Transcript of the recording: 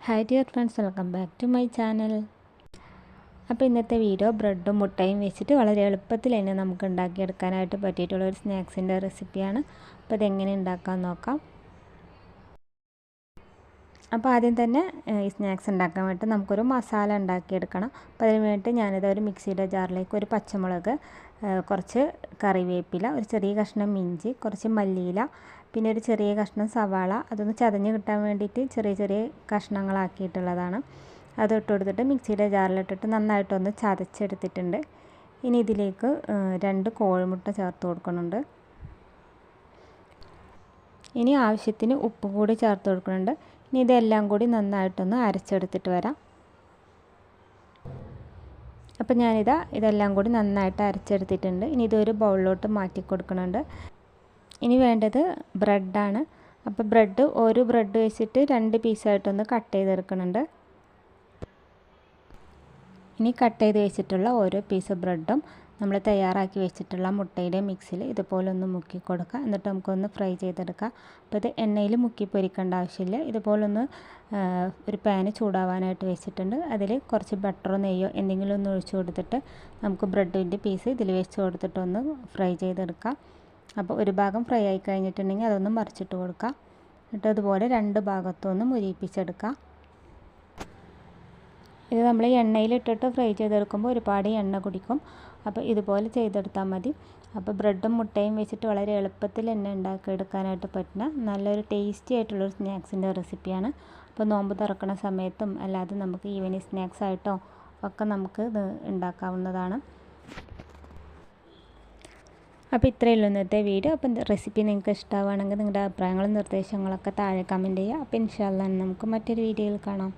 Hi dear friends welcome back to my channel അപ്പോൾ ഇന്നത്തെ video ബ്രെഡും മുട്ടയും വെച്ചിട്ട് വളരെ എളുപ്പത്തിൽ തന്നെ നമുക്ക് ഉണ്ടാക്കിയെടുക്കാനായിട്ട് പറ്റിയിട്ടുള്ള ഒരു സ്നാക്സിന്റെ റെസിപ്പിയാണ് അപ്പോൾ അതെങ്ങനെ ഉണ്ടാക്കാൻ നോക്കാം. അപ്പോൾ ആദ്യം തന്നെ ഈ സ്നാക്സ് ഉണ്ടാക്കാൻ വേണ്ടി നമുക്കൊരു മസാല ഉണ്ടാക്കിയെടുക്കണം. അപ്പോൾ അതിന് വേണ്ടി ഞാനിത് ഒരു മിക്സിയുടെ ജാറിലേക്ക് ഒരു പച്ചമുളക് കുറച്ച് കറിവേപ്പില ഒരു ചെറിയ കഷ്ണം ഇഞ്ചി കുറച്ച് മല്ലിയില പിന്നെ ഒരു ചെറിയ കഷ്ണം സവാള അതൊന്ന് ചതഞ്ഞ് കിട്ടാൻ വേണ്ടിയിട്ട് ചെറിയ ചെറിയ കഷ്ണങ്ങളാക്കിയിട്ടുള്ളതാണ്. അത് ഇട്ട് കൊടുത്തിട്ട് മിക്സിയുടെ ജാറിലിട്ടിട്ട് നന്നായിട്ടൊന്ന് ചതച്ചെടുത്തിട്ടുണ്ട്. ഇനി ഇതിലേക്ക് രണ്ട് കോഴിമുട്ട ചേർത്ത് കൊടുക്കുന്നുണ്ട്. ഇനി ആവശ്യത്തിന് ഉപ്പ് കൂടി ചേർത്ത് കൊടുക്കുന്നുണ്ട്. ഇനി ഇതെല്ലാം കൂടി നന്നായിട്ടൊന്ന് അരച്ചെടുത്തിട്ട് വരാം. അപ്പം ഞാനിതാ ഇതെല്ലാം കൂടി നന്നായിട്ട് അരച്ചെടുത്തിട്ടുണ്ട്. ഇനി ഇതൊരു ബൗളിലോട്ട് മാറ്റി കൊടുക്കുന്നുണ്ട്. ഇനി വേണ്ടത് ബ്രെഡാണ്. അപ്പോൾ ബ്രെഡ് ഒരു ബ്രെഡ് വെച്ചിട്ട് രണ്ട് പീസായിട്ടൊന്ന് കട്ട് ചെയ്തെടുക്കുന്നുണ്ട്. ഇനി കട്ട് ചെയ്ത് വെച്ചിട്ടുള്ള ഓരോ പീസ് ബ്രെഡും നമ്മൾ തയ്യാറാക്കി വെച്ചിട്ടുള്ള മുട്ടയുടെ മിക്സിൽ ഇതുപോലെ ഒന്ന് മുക്കി കൊടുക്കുക. എന്നിട്ട് നമുക്കൊന്ന് ഫ്രൈ ചെയ്തെടുക്കാം. അപ്പോൾ ഇത് എണ്ണയിൽ മുക്കി പൊരിക്കേണ്ട ആവശ്യമില്ല. ഇതുപോലൊന്ന് ഒരു പാന് ചൂടാവാനായിട്ട് വെച്ചിട്ടുണ്ട്. അതിൽ കുറച്ച് ബട്ടറോ നെയ്യോ എന്തെങ്കിലും ഒന്ന് ഒഴിച്ചു കൊടുത്തിട്ട് നമുക്ക് ബ്രെഡിന്റെ പീസ് ഇതിൽ വെച്ച് കൊടുത്തിട്ടൊന്ന് ഫ്രൈ ചെയ്തെടുക്കാം. അപ്പോൾ ഒരു ഭാഗം ഫ്രൈ ആയി കഴിഞ്ഞിട്ടുണ്ടെങ്കിൽ അതൊന്ന് മറിച്ചിട്ട് കൊടുക്കാം. എന്നിട്ട് അതുപോലെ രണ്ട് ഭാഗത്തും ഒന്ന് മുരിയിപ്പിച്ചെടുക്കാം. ഇത് നമ്മൾ എണ്ണയിലിട്ടിട്ട് ഫ്രൈ ചെയ്തെടുക്കുമ്പോൾ ഒരുപാട് എണ്ണ കുടിക്കും. അപ്പോൾ ഇതുപോലെ ചെയ്തെടുത്താൽ മതി. അപ്പോൾ ബ്രെഡും മുട്ടയും വെച്ചിട്ട് വളരെ എളുപ്പത്തിൽ തന്നെ ഉണ്ടാക്കിയെടുക്കാനായിട്ട് പറ്റുന്ന നല്ലൊരു ടേസ്റ്റി ആയിട്ടുള്ളൊരു സ്നാക്സിന്റെ റെസിപ്പിയാണ്. അപ്പോൾ നോമ്പ് തുറക്കുന്ന സമയത്തും അല്ലാതെ നമുക്ക് ഈവനിങ് സ്നാക്സ് ആയിട്ടോ ഒക്കെ നമുക്ക് ഇത് ഉണ്ടാക്കാവുന്നതാണ്. അപ്പോൾ ഇത്രയേ ഉള്ളൂ ഇന്നത്തെ വീഡിയോ. അപ്പം റെസിപ്പി നിങ്ങൾക്ക് ഇഷ്ടമാവുകയാണെങ്കിൽ നിങ്ങളുടെ അഭിപ്രായങ്ങളും നിർദ്ദേശങ്ങളൊക്കെ താഴെ കമന്റ് ചെയ്യുക. അപ്പോൾ ഇൻഷാല്ല നമുക്ക് മറ്റൊരു വീഡിയോയിൽ കാണാം.